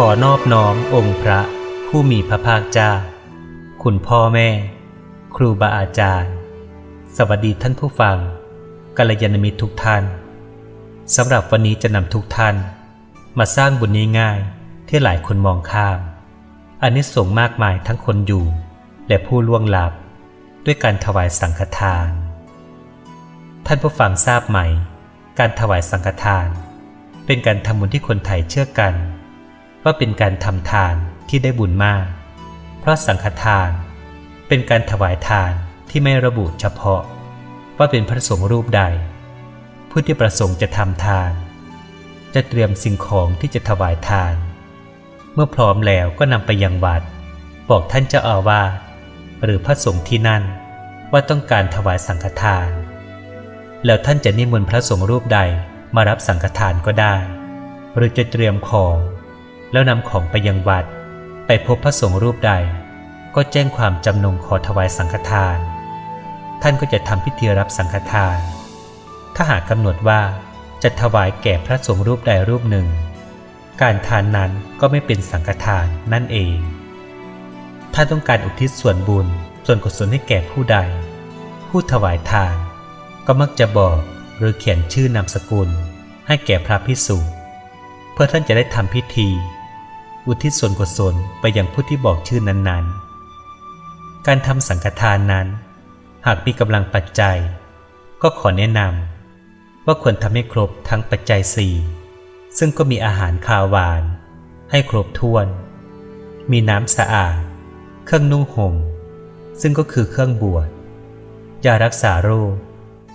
ขอนอบน้อมองค์พระผู้มีพระภาคเจ้า คุณพ่อแม่ ครูบาอาจารย์ สวัสดีท่านผู้ฟังกัลยาณมิตรทุกท่านสำหรับวันนี้จะนำทุกท่าน มาสร้างบุญง่ายๆที่หลายคนมองข้ามอันนี้ส่งส์มากมายทั้งคนอยู่ และผู้ล่วงลับ ด้วยการถวายสังฆทาน ท่านผู้ฟังทราบไหม การถวายสังฆทาน เป็นการทำบุญที่คนไทยเชื่อกัน ว่าเป็นการทำทานที่ได้บุญมาก เพราะสังฆทาน เป็นการถวายทานที่ไม่ระบุเฉพาะ ว่าเป็นพระสงฆ์รูปใด ผู้ที่ประสงค์จะทำทาน จะเตรียมสิ่งของที่จะถวายทาน เมื่อพร้อมแล้วก็นำไปยังวัด บอกท่านเจ้าอาวาสหรือพระสงฆ์ที่นั่นว่าต้องการถวายสังฆทาน แล้วท่านจะนิมนต์พระสงฆ์รูปใดมารับสังฆทานก็ได้ หรือจะเตรียมของ แล้วนำของไปยังวัด ไปพบพระสงฆ์รูปใด ก็แจ้งความจำนงขอถวายสังฆทาน ท่านก็จะทำพิธีรับสังฆทาน ถ้าหากกำหนดว่าจะถวายแก่พระสงฆ์รูปใดรูปหนึ่ง การทานนั้นก็ไม่เป็นสังฆทานนั่นเอง ถ้าต้องการอุทิศส่วนบุญส่วนกุศลให้แก่ผู้ใด ผู้ถวายทาน ก็มักจะบอกหรือเขียนชื่อนามสกุล ให้แก่พระพิสุเพื่อท่านจะได้ทำพิธี อุทิศส่วนกุศลไปยังผู้ที่บอกชื่อนั้นๆ การทำสังฆทานนั้น หากมีกำลังปัจจัย ก็ขอแนะนำว่าควรทำให้ครบทั้งปัจจัยสี่ซึ่งก็มีอาหารคาวหวาน ให้ครบถ้วน มีน้ำสะอาด เครื่องนุ่งห่ม ซึ่งก็คือเครื่องบวชยารักษาโรค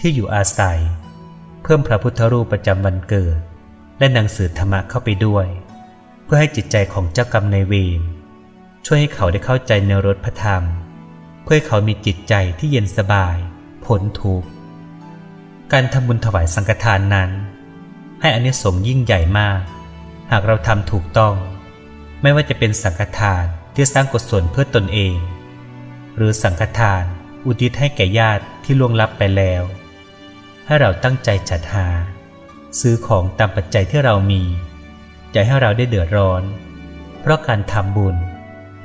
ที่อยู่อาศัย เพิ่มพระพุทธรูปประจำวันเกิด และหนังสือธรรมะเข้าไปด้วย พื่อให้จิตใจของเจ้ากรรมในายเวรช่วยให้เขาได้เข้าใจในรสพระธรรม เพื่อให้เขามีจิตใจที่เย็นสบายพ้นทุกข์การทำบุญถวายสังฆทานนั้น ให้อานิสงส์ยิ่งใหญ่มาก หากเราทำถูกต้อง ไม่ว่าจะเป็นสังฆทานที่สร้างกุศลเพื่อตนเอง หรือสังฆทานอุทิศให้แก่ญาติที่ล่วงลับไปแล้ว ให้เราตั้งใจจัดหา ซื้อของตามปัจจัยที่เรามี อย่าให้เราได้เดือดร้อน เพราะการทำบุญ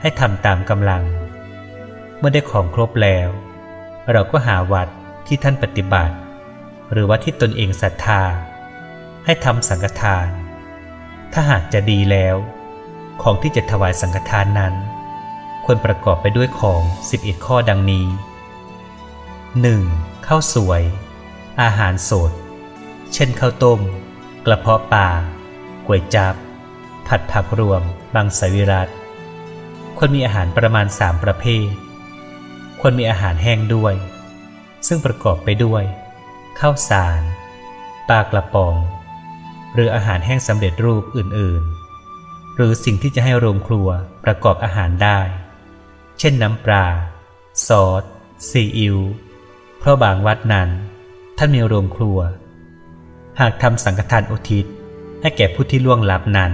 ให้ทำตามกำลัง เมื่อได้ของครบแล้ว เราก็หาวัดที่ท่านปฏิบัติ หรือวัดที่ตนเองศรัทธา ให้ทำสังฆทาน ถ้าหากจะดีแล้ว ของที่จะถวายสังฆทานนั้น ควรประกอบไปด้วยของ 11 ข้อดังนี้ 1. ข้าวสวย อาหารสด เช่นข้าวต้ม กระเพาะปลา ก๋วยจับผัดผักรวม บางสวิรัตควรมีอาหารประมาณ 3 ประเภท ควรมีอาหารแห้งด้วย ซึ่งประกอบไปด้วย ข้าวสาร ปลากระป๋อง หรืออาหารแห้งสำเร็จรูปอื่นๆ หรือสิ่งที่จะให้โรงครัวประกอบอาหารได้ เช่นน้ำปลา ซอส ซีอิ๊ว เพราะบางวัดนั้น ท่านมีโรงครัว หากทำสังฆทานอุทิศ ให้แก่ผู้ที่ล่วงลับนั้น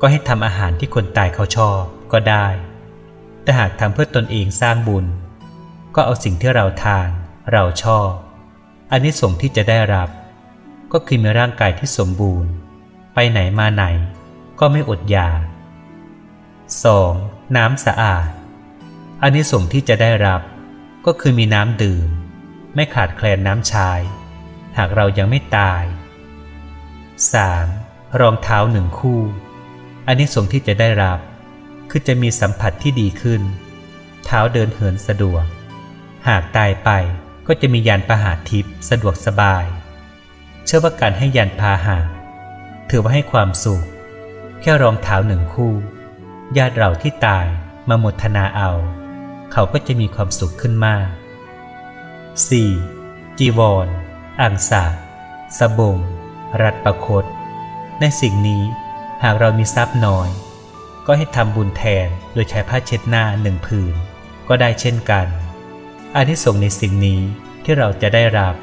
ก็ให้ทำอาหารที่คนตายเขาชอบก็ได้ แต่หากทำเพื่อตนเองสร้างบุญ ก็เอาสิ่งที่เราทานเราชอบอันนี้ส่งที่จะได้รับ ก็คือมีร่างกายที่สมบูรณ์ ไปไหนมาไหน ก็ไม่อดอยาก 2. น้ำสะอาดอันนี้ส่งที่จะได้รับ ก็คือมีน้ำดื่ม ไม่ขาดแคลนน้ำชาย หากเรายังไม่ตาย 3. รองเท้าหนึ่งคู่อันนี้ส่งที่จะได้รับ คือจะมีสัมผัสที่ดีขึ้น เท้าเดินเหินสะดวก หากตายไปก็จะมียานพาหะทิพย์สะดวกสบาย เชื่อว่าการให้ยานพาหะถือว่าให้ความสุข แค่รองเท้าหนึ่งคู่ ญาติเราที่ตายมาหมดธนาเอา เขาก็จะมีความสุขขึ้นมาก 4. จีวรอ่างสาสบง รัดประคตในสิ่งนี้หากเรามีทรัพย์น้อย ก็ให้ทำบุญแทนโดยใช้ผ้าเช็ดหน้าหนึ่งผืน ก็ได้เช่นกันอานิสงส์ในสิ่งนี้ที่เราจะได้รับ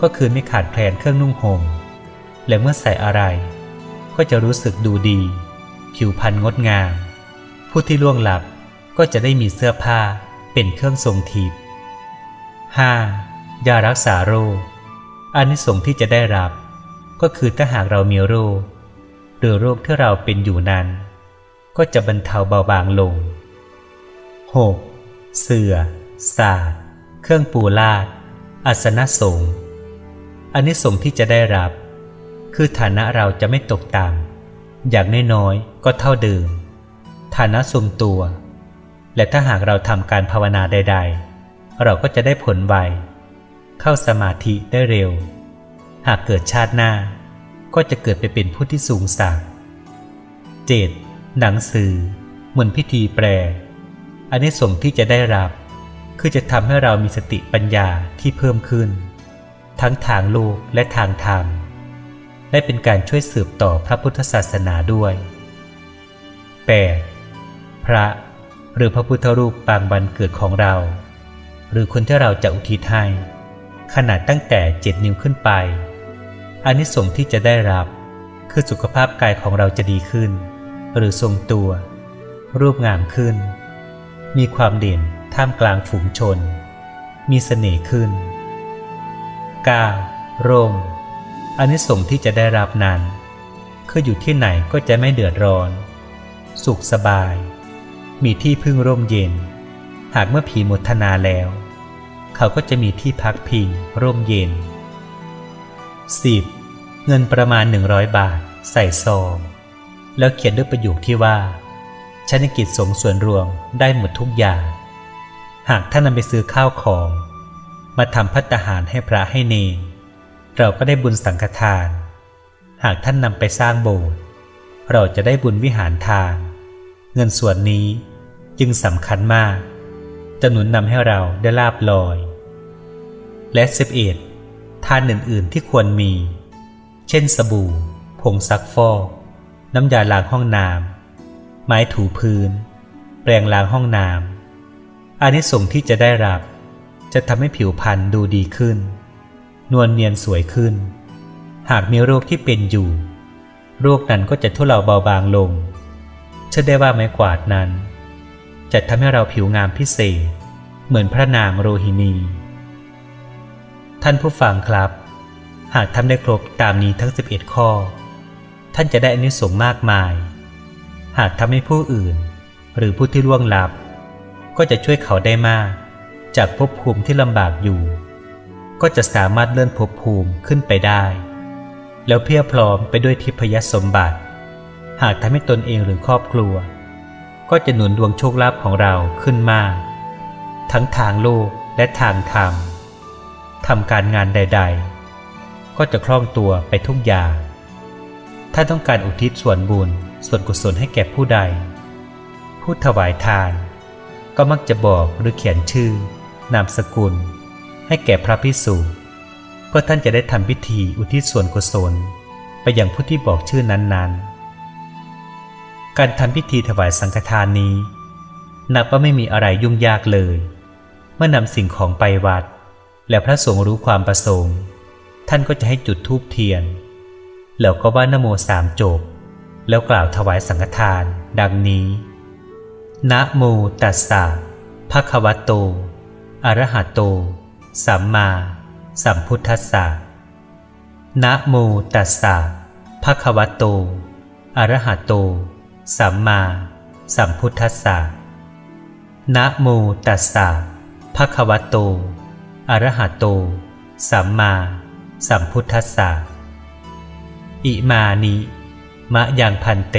ก็คือไม่ขาดแคลนเครื่องนุ่งห่มและเมื่อใส่อะไร ก็จะรู้สึกดูดี ผิวพรรณงดงาม ผู้ที่ล่วงหลับก็จะได้มีเสื้อผ้าเป็นเครื่องทรงทิพย์ 5. ยารักษาโรคอานิสงส์ที่จะได้รับ ก็คือถ้าหากเรามีโรคหรือโรคที่เราเป็นอยู่นั้น ก็จะบรรเทาเบาบางลง 6. เสื่อศาสตร์เครื่องปูลาดอาสนะสงฆ์อันนี้สงที่จะได้รับ คือฐานะเราจะไม่ตกต่ำอย่างน้อยๆก็เท่าเดิม ฐานะทรงตัว และถ้าหากเราทำการภาวนาใด ๆ เราก็จะได้ผลไว เข้าสมาธิได้เร็ว หากเกิดชาติหน้า ก็จะเกิดไปเป็นผู้ที่สูงสักเจดหนังสือเหมือนพิธีแปลอันนี้สงที่จะได้รับ คือจะทำให้เรามีสติปัญญาที่เพิ่มขึ้น ทั้งทางโลกและทางธรรมและเป็นการช่วยสืบต่อพระพุทธศาสนาด้วย 8. พระหรือพระพุทธรูปปางบันเกิดของเรา หรือคนที่เราจะอุทิศให้ขนาดตั้งแต่เจ็ดนิ้วขึ้นไป อันนี้สงส์ที่จะได้รับ คือสุขภาพกายของเราจะดีขึ้น หรือทรงตัว รูปงามขึ้น มีความเด่นท่ามกลางฝูงชน มีเสน่ห์ขึ้น 9. ร่มอันนี้สงส์ที่จะได้รับนั้น คืออยู่ที่ไหนก็จะไม่เดือดร้อน สุขสบาย มีที่พึ่งร่มเย็น หากเมื่อผีหมดทนาแล้ว เขาก็จะมีที่พักพิงร่มเย็น 10. เงินประมาณ 100 บาท ใส่ซอง แล้วเขียนด้วยประโยคที่ว่าชนกิจสงส่วนรวมได้หมดทุกอย่าง หากท่านนำไปซื้อข้าวของ มาทำพัตตาหารให้พระให้เนรเราก็ได้บุญสังฆทาน หากท่านนำไปสร้างโบสถ์เราจะได้บุญวิหารทาน เงินส่วนนี้จึงสำคัญมาก จะหนุนนำให้เราได้ลาบลอย และสิบเอ็ด ทานอื่น ๆ ที่ควรมี เช่นสบู่ ผงซักฟอก น้ำยาล้างห้องน้ำไม้ถูพื้น แปรงล้างห้องน้ำอานิสงส์ที่จะได้รับ จะทำให้ผิวพรรณดูดีขึ้น นวลเนียนสวยขึ้น หากมีโรคที่เป็นอยู่ โรคนั้นก็จะทุเลาเบาบางลงเชื่อได้ว่าไม้กวาดนั้น จะทำให้เราผิวงามพิเศษ เหมือนพระนางโรฮินี ท่านผู้ฟังครับ หากทำได้ครบตามนี้ทั้ง 11 ข้อ ท่านจะได้อานิสงส์มากมาย หากทำให้ผู้อื่น หรือผู้ที่ล่วงลับ ก็จะช่วยเขาได้มาก จากภพภูมิที่ลำบากอยู่ ก็จะสามารถเลื่อนภพภูมิขึ้นไปได้ แล้วเพียบพร้อมไปด้วยทิพยสมบัติ หากทำให้ตนเองหรือครอบครัว ก็จะหนุนดวงโชคลาภของเราขึ้นมาก ทั้งทางโลกและทางธรรม ทำการงานใด ๆ ก็จะคล่องตัวไปทุกอย่างถ้าต้องการอุทิศส่วนบุญส่วนกุศลให้แก่ผู้ใด ผู้ถวายทาน ก็มักจะบอกหรือเขียนชื่อ นามสกุล ให้แก่พระพิสุเพื่อท่านจะได้ทำพิธีอุทิศส่วนกุศล ไปยังผู้ที่บอกชื่อนั้นๆ การทำพิธีถวายสังฆทานนี้ นับว่าไม่มีอะไรยุ่งยากเลย เมื่อนำสิ่งของไปวัด แล้วพระสงฆ์รู้ความประสงค์ ท่านก็จะให้จุดธูปเทียน แล้วก็ว่านโมสามจบ แล้วกล่าวถวายสังฆทาน ดังนี้ นะโมตัสสะภะคะวะโต อะระหะโต สัมมาสัมพุทธัสสะนะโมตัสสะภะคะวะโต อะระหะโต สัมมาสัมพุทธัสสะนะโมตัสสะภะคะวะโต อระหะโต สัมมา สัมพุทธัสสะ อิมานิ มะยังพันเต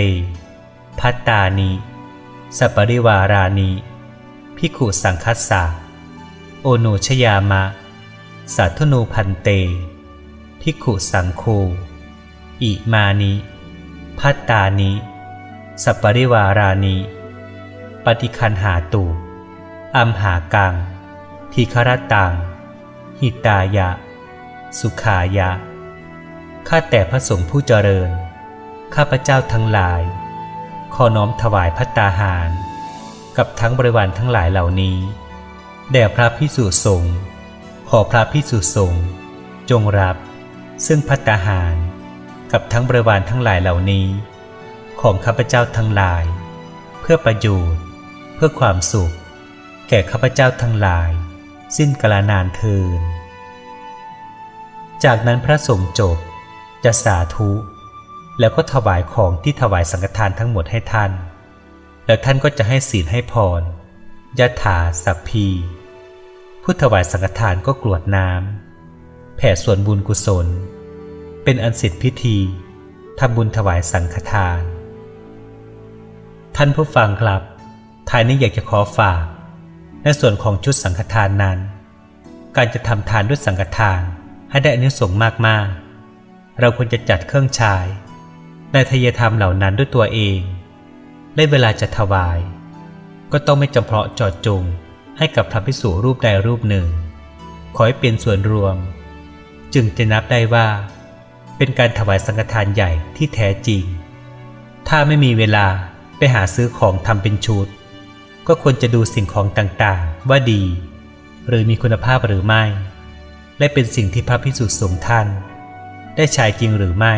พัตตานิ สปริวารานิพิขุสังคัสสะ โอโนชยามะ สัทธโนพันเต พิขุสังโฆอิมานิ พัตตานิสปริวารานิ ปฏิคันหาตุอัมหากังทีครตัง หิตายะ สุขายะ ข้าแต่พระสงฆ์ผู้เจริญ ข้าพระเจ้าทั้งหลาย ขอน้อมถวายพัตตาหาร กับทั้งบริวารทั้งหลายเหล่านี้ แด่พระพิสุสงฆ์ ขอพระพิสุสงฆ์จงรับ ซึ่งพัตตาหาร กับทั้งบริวารทั้งหลายเหล่านี้ ของข้าพเจ้าทั้งหลาย เพื่อประโยชน์ เพื่อความสุข แก่ข้าพเจ้าทั้งหลาย สิ้นกาลนานเทิน จากนั้นพระสงฆ์จบจะสาธุ แล้วก็ถวายของที่ถวายสังฆทานทั้งหมดให้ท่าน แล้วท่านก็จะให้ศีลให้พรยะถาสัพพี ผู้ถวายสังฆทานก็กรวดน้ำแผ่ส่วนบุญกุศล เป็นอันเสร็จพิธีทำบุญถวายสังฆทาน ท่านผู้ฟังครับท้ายนี้อยากจะขอฝาก ในส่วนของชุดสังฆทานนั้น การจะทำทานด้วยสังฆทานให้ได้อนิสงส์มากๆ เราควรจะจัดเครื่องฉายในทายธรรมเหล่านั้นด้วยตัวเองได้เวลาจะถวาย ก็ต้องไม่จำเพาะจอดจงให้กับพระภิกษุรูปใดรูปหนึ่ง ขอให้เป็นส่วนรวม จึงจะนับได้ว่า เป็นการถวายสังฆทานใหญ่ที่แท้จริง ถ้าไม่มีเวลาไปหาซื้อของทำเป็นชุด ก็ควรจะดูสิ่งของต่างๆ ว่าดี หรือมีคุณภาพหรือไม่ และเป็นสิ่งที่พระภิกษุสงฆ์ท่าน ได้ใช้จริงหรือไม่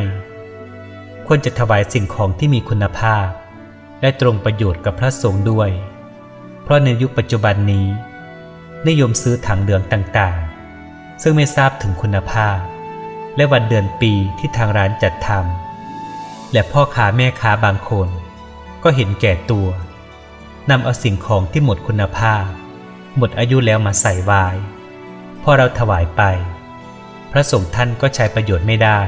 ควรจะถวายสิ่งของที่มีคุณภาพ และตรงประโยชน์กับพระสงฆ์ด้วย เพราะในยุคปัจจุบันนี้ นิยมซื้อถังเหลืองต่างๆ ซึ่งไม่ทราบถึงคุณภาพ และวันเดือนปีที่ทางร้านจัดทำและพ่อค้าแม่ค้าบางคน ก็เห็นแก่ตัว นำเอาสิ่งของที่หมดคุณภาพ หมดอายุแล้วมาใส่ไว้พอเราถวายไป พระสงฆ์ท่านก็ใช้ประโยชน์ไม่ได้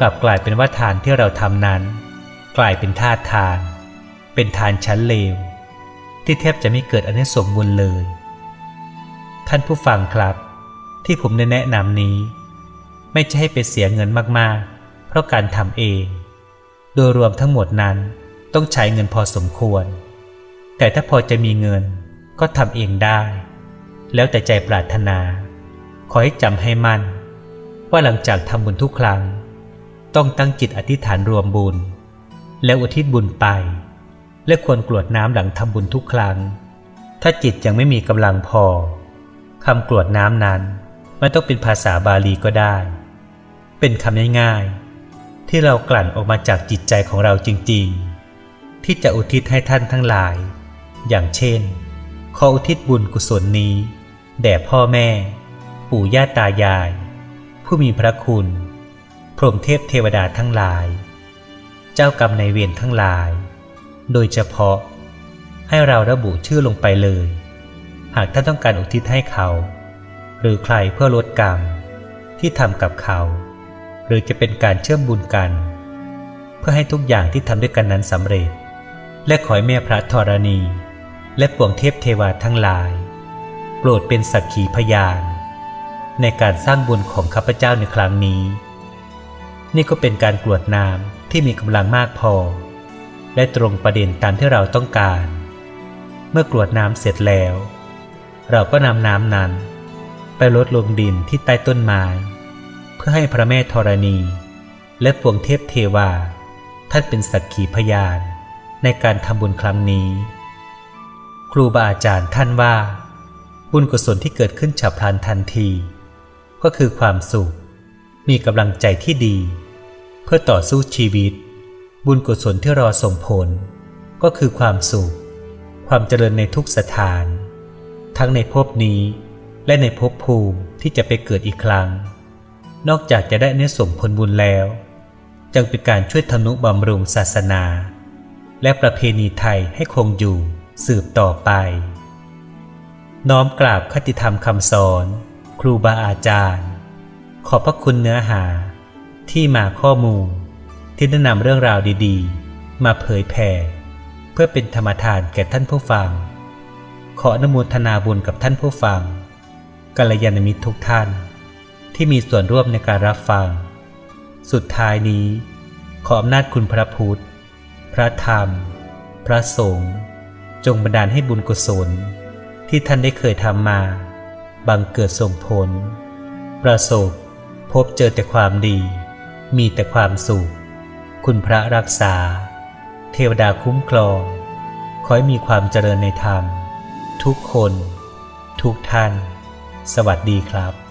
กลับกลายเป็นว่าทานที่เราทำนั้น กลายเป็นทาทาน เป็นทานชั้นเลว ที่แทบจะไม่เกิดอนิสงส์บุญเลย ท่านผู้ฟังครับ ที่ผมได้แนะนำนี้ ไม่ใช่ให้ไปเสียเงินมากๆ เพราะการทำเอง โดยรวมทั้งหมดนั้นต้องใช้เงินพอสมควร แต่ถ้าพอจะมีเงินก็ทำเองได้ แล้วแต่ใจปรารถนา ขอให้จำให้มั่น ว่าหลังจากทำบุญทุกครั้ง ต้องตั้งจิตอธิษฐานรวมบุญ แล้วอุทิศบุญไป และควรกรวดน้ำหลังทำบุญทุกครั้ง ถ้าจิตยังไม่มีกำลังพอคำกรวดน้ำนั้นไม่ต้องเป็นภาษาบาลีก็ได้ เป็นคำง่ายๆ ที่เรากลั่นออกมาจากจิตใจของเราจริงๆ ที่จะอุทิศให้ท่านทั้งหลาย อย่างเช่น ขออุทิศบุญกุศลนี้ แด่พ่อแม่ ปู่ย่าตายาย ผู้มีพระคุณ พรหมเทพเทวดาทั้งหลาย เจ้ากรรมในายเวรทั้งหลาย โดยเฉพาะ ให้เราระบุชื่อลงไปเลย หากท่านต้องการอุทิศให้เขา หรือใครเพื่อลดกรรม ที่ทำกับเขา หรือจะเป็นการเชื่อมบุญกัน เพื่อให้ทุกอย่างที่ทำด้วยกันนั้นสำเร็จและขอให้แม่พระธรณี และปวงเทพเทวาทั้งหลาย โปรดเป็นสักขีพยาน ในการสร้างบุญของข้าพเจ้าในครั้งนี้ นี่ก็เป็นการกรวดน้ำที่มีกำลังมากพอ และตรงประเด็นตามที่เราต้องการ เมื่อกรวดน้ำเสร็จแล้ว เราก็นำน้ำนั้น ไปลดลงดินที่ใต้ต้นไม้ เพื่อให้พระแม่ธรณี และปวงเทพเทวา ท่านเป็นสักขีพยานในการทำบุญครั้งนี้ ครูบาอาจารย์ท่านว่า บุญกุศลที่เกิดขึ้นฉับพลันทันที ก็คือความสุข มีกำลังใจที่ดี เพื่อต่อสู้ชีวิต บุญกุศลที่รอส่งผล ก็คือความสุข ความเจริญในทุกสถาน ทั้งในภพนี้และในภพภูมิที่จะไปเกิดอีกครั้ง นอกจากจะได้เนื้อสมผลบุญแล้วยังเป็นการช่วยทนุบำรุงศาสนา และประเพณีไทยให้คงอยู่ สืบต่อไป น้อมกราบคติธรรมคำสอน ครูบาอาจารย์ ขอบพระคุณเนื้อหา ที่มาข้อมูล ที่ได้นำเรื่องราวดีๆ มาเผยแผ่เพื่อเป็นธรรมทานแก่ท่านผู้ฟัง ขออนุโมทนาบุญกับท่านผู้ฟังกัลยาณมิตรทุกท่าน ที่มีส่วนร่วมในการรับฟัง สุดท้ายนี้ ขออำนาจคุณพระพุทธ พระธรรม พระสงฆ์ จงบันดาลให้บุญกุศล ที่ท่านได้เคยทำมา บังเกิดส่งผล ประสบ พบเจอแต่ความดี มีแต่ความสุข คุณพระรักษา เทวดาคุ้มครอง ขอให้มีความเจริญในธรรม ทุกคน ทุกท่าน สวัสดีครับ